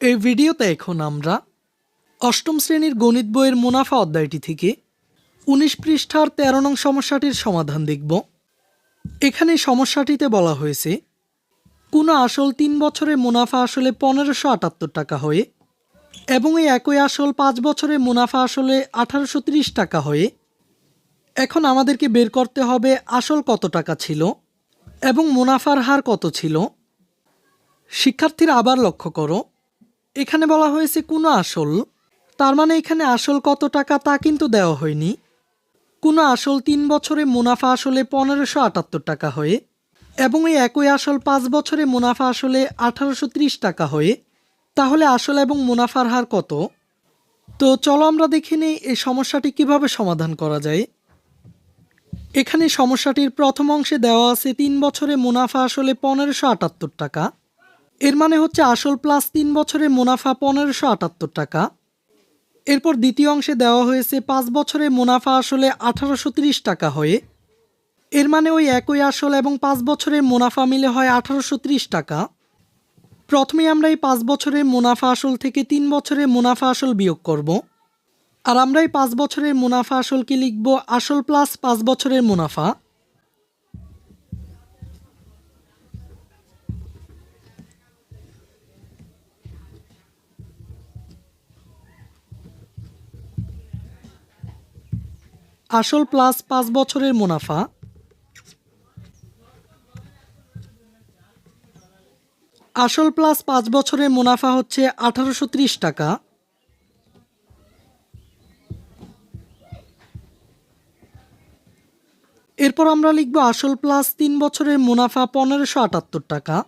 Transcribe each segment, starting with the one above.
এই ভিডিওতে এখন আমরা অষ্টম শ্রেণির গণিত বইয়ের মুনাফা অধ্যায়টি থেকে উনিশ পৃষ্ঠার তেরো নং সমস্যাটির সমাধান দেখব। এখানে সমস্যাটিতে বলা হয়েছে, কোনো আসল তিন বছরে মুনাফা আসলে পনেরোশো আটাত্তর টাকা হয়ে এবং এই একই আসল পাঁচ বছরে মুনাফা আসলে আঠারোশো ত্রিশ টাকা হয়ে। এখন আমাদেরকে বের করতে হবে আসল কত টাকা ছিল এবং মুনাফার হার কত ছিল। শিক্ষার্থীরা আবার লক্ষ্য করো এখানে বলা হয়েছে কোনো আসল। তার মানে এখানে আসল কত টাকা তা কিন্তু দেওয়া হয়নি। কোনো আসল তিন বছরে মুনাফা আসলে পনেরোশো আটাত্তর টাকা হয়ে, এবং এই একই আসল পাঁচ বছরে মুনাফা আসলে আঠারোশো ত্রিশ টাকা হয়ে। তাহলে আসল এবং মুনাফার হার কত? তো চলো আমরা দেখে নিই এই সমস্যাটি কীভাবে সমাধান করা যায়। এখানে সমস্যাটির প্রথম অংশে দেওয়া আছে তিন বছরে মুনাফা আসলে পনেরোশো আটাত্তর টাকা। এর মানে হচ্ছে আসল প্লাস তিন বছরে মুনাফা পনেরোশো আটাত্তর টাকা। এরপর দ্বিতীয় অংশে দেওয়া হয়েছে পাঁচ বছরে মুনাফা আসলে আঠারোশো ত্রিশ টাকা হয়ে। এর মানে ওই একই আসল এবং পাঁচ বছরের মুনাফা মিলে হয় আঠারোশো ত্রিশ টাকা। প্রথমে আমরা এই পাঁচ বছরের মুনাফা আসল থেকে তিন বছরের মুনাফা আসল বিয়োগ করব। আর আমরা এই পাঁচ বছরের মুনাফা আসলকে লিখব? আসল প্লাস পাঁচ বছরের মুনাফা। আসল প্লাস পাঁচ বছরের মুনাফা। আসল প্লাস পাঁচ বছরের মুনাফা হচ্ছে আঠারোশো ত্রিশ টাকা। এরপর আমরা লিখব আসল প্লাস তিন বছরের মুনাফা পনেরোশো আটাত্তর টাকা।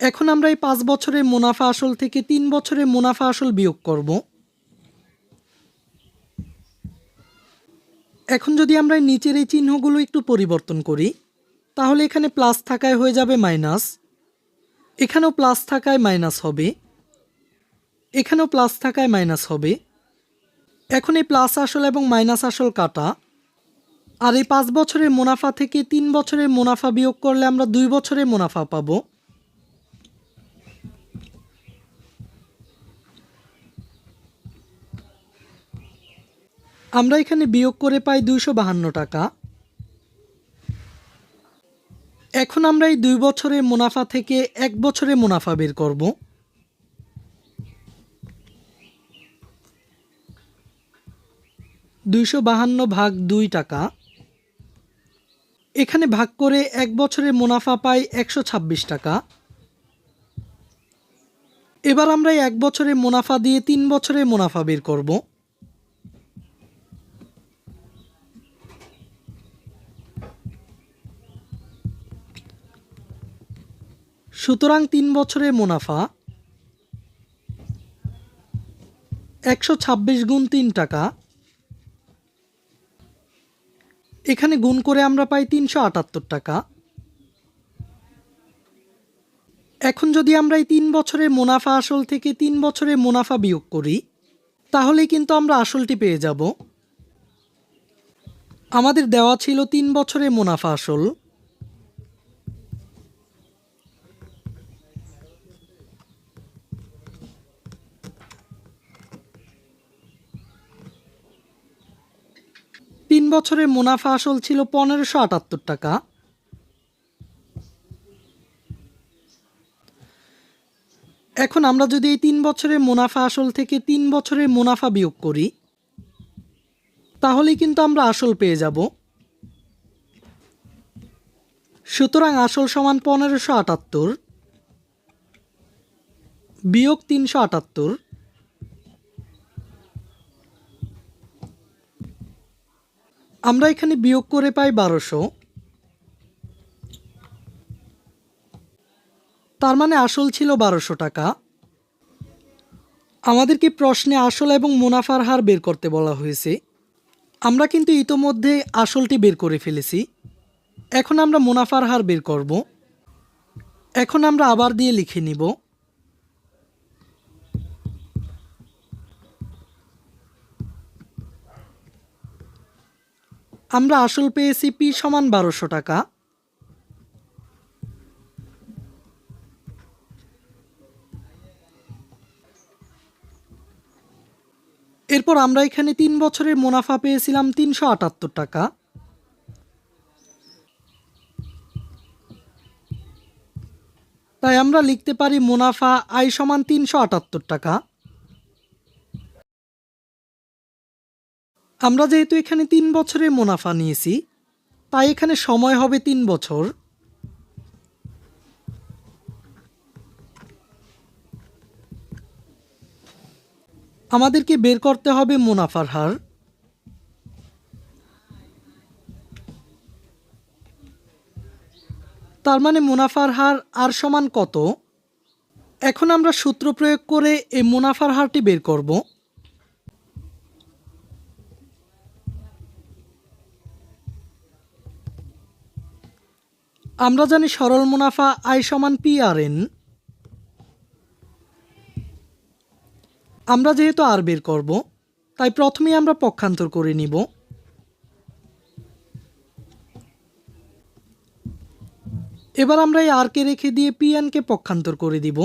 এখন আমরা এই পাঁচ বছরের মুনাফা আসল থেকে তিন বছরের মুনাফা আসল বিয়োগ করব। এখন যদি আমরা নিচের এই চিহ্নগুলো একটু পরিবর্তন করি, তাহলে এখানে প্লাস থাকায় হয়ে যাবে মাইনাস। এখানেও প্লাস থাকায় মাইনাস হবে। এখানেও প্লাস থাকায় মাইনাস হবে। এখন এই প্লাস আসল এবং মাইনাস আসল কাটা। আর এই পাঁচ বছরের মুনাফা থেকে তিন বছরের মুনাফা বিয়োগ করলে আমরা দুই বছরের মুনাফা পাবো। আমরা এখানে বিয়োগ করে পাই দুইশো বাহান্ন টাকা। এখন আমরা এই দুই বছরের মুনাফা থেকে এক বছরের মুনাফা বের করব। দুইশো বাহান্ন ভাগ দুই টাকা। এখানে ভাগ করে এক বছরের মুনাফা পাই একশো ছাব্বিশ টাকা। এবার আমরা এক বছরের মুনাফা দিয়ে তিন বছরের মুনাফা বের করব। সুতরাং তিন বছরের মুনাফা একশো ছাব্বিশ গুণ তিন টাকা। এখানে গুণ করে আমরা পাই তিনশো আটাত্তর টাকা। এখন যদি আমরা এই তিন বছরের মুনাফা আসল থেকে তিন বছরের মুনাফা বিয়োগ করি, তাহলেই কিন্তু আমরা আসলটি পেয়ে যাব। আমাদের দেওয়া ছিল তিন বছরের মুনাফা আসল। বছরের মুনাফা আসল ছিল পনেরোশো আটাত্তর টাকা। এখন আমরা যদি এই তিন বছরের মুনাফা আসল থেকে তিন বছরের মুনাফা বিয়োগ করি, তাহলেই কিন্তু আমরা আসল পেয়ে যাব। সুতরাং আসল সমান পনেরোশো আটাত্তর, বিয়োগ তিনশো আটাত্তর। আমরা এখানে বিয়োগ করে পাই বারোশো। তার মানে আসল ছিল বারোশো টাকা। আমাদেরকে প্রশ্নে আসল এবং মুনাফার হার বের করতে বলা হয়েছে। আমরা কিন্তু ইতোমধ্যে আসলটি বের করে ফেলেছি। এখন আমরা মুনাফার হার বের করব। এখন আমরা আবার দিয়ে লিখে নিব। আমরা আসল পেয়েছি পি সমান বারোশো টাকা। এরপর আমরা এখানে তিন বছরের মুনাফা পেয়েছিলাম তিনশো আটাত্তর টাকা। তাই আমরা লিখতে পারি মুনাফা আয় সমান তিনশো আটাত্তর টাকা। আমরা যেহেতু এখানে তিন বছরের মুনাফা নিয়েছি, তাই এখানে সময় হবে তিন বছর। আমাদেরকে বের করতে হবে মুনাফার হার। তার মানে মুনাফার হার আর সমান কত? এখন আমরা সূত্র প্রয়োগ করে এই মুনাফার হারটি বের করব। আমরা জানি সরল মুনাফা আই সমান পি আর এন আমরা যেহেতু আর বের করব, তাই প্রথমেই আমরা পক্ষান্তর করে নিব। এবার আমরা এই আরকে রেখে দিয়ে পিএনকে পক্ষান্তর করে দিব।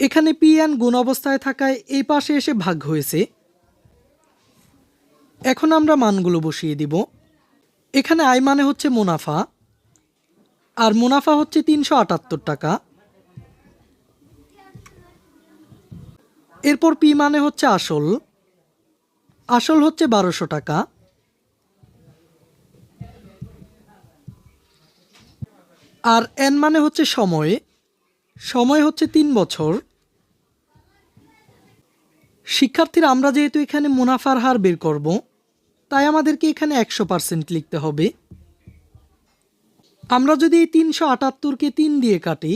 এখানে পিএন গুণ অবস্থায় থাকায় এই পাশে এসে ভাগ হয়েছে। এখন আমরা মানগুলো বসিয়ে দিব। এখানে আয় মানে হচ্ছে মুনাফা, আর মুনাফা হচ্ছে তিনশো আটাত্তর টাকা। এরপর পি মানে হচ্ছে আসল আসল হচ্ছে বারোশো টাকা। আর এন মানে হচ্ছে সময় সময় হচ্ছে তিন বছর। শিক্ষার্থীরা, আমরা যেহেতু এখানে মুনাফার হার বের করব তাই আমাদেরকে এখানে একশো পার্সেন্ট লিখতে হবে। আমরা যদি এই তিনশো আটাত্তরকে তিন দিয়ে কাটি,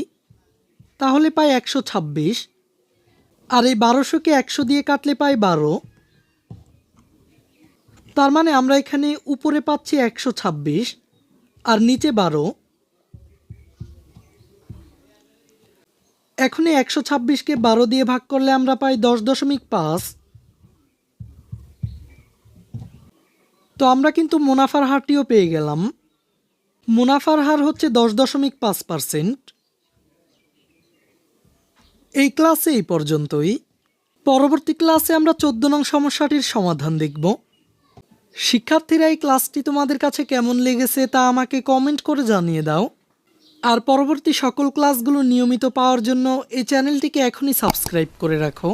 তাহলে পাই একশো ছাব্বিশ। আর এই বারোশোকে একশো দিয়ে কাটলে পাই বারো। তার মানে আমরা এখানে উপরে পাচ্ছি একশো ছাব্বিশ আর নিচে বারো। এখন এই একশো ছাব্বিশকে বারো দিয়ে ভাগ করলে আমরা পাই দশ দশমিক পাঁচ। তো আমরা কিন্তু মুনাফার হারটিও পেয়ে গেলাম। মুনাফার হার হচ্ছে দশ দশমিক পাঁচ পার্সেন্ট। এই ক্লাসে এই পর্যন্তই। পরবর্তী ক্লাসে আমরা চোদ্দ নং সমস্যাটির সমাধান দেখব। শিক্ষার্থীরা এই ক্লাসটি তোমাদের কাছে কেমন লেগেছে তা আমাকে কমেন্ট করে জানিয়ে দাও। আর পরবর্তী সকল ক্লাসগুলো নিয়মিত পাওয়ার জন্য এই চ্যানেলটিকে এখনই সাবস্ক্রাইব করে রাখো।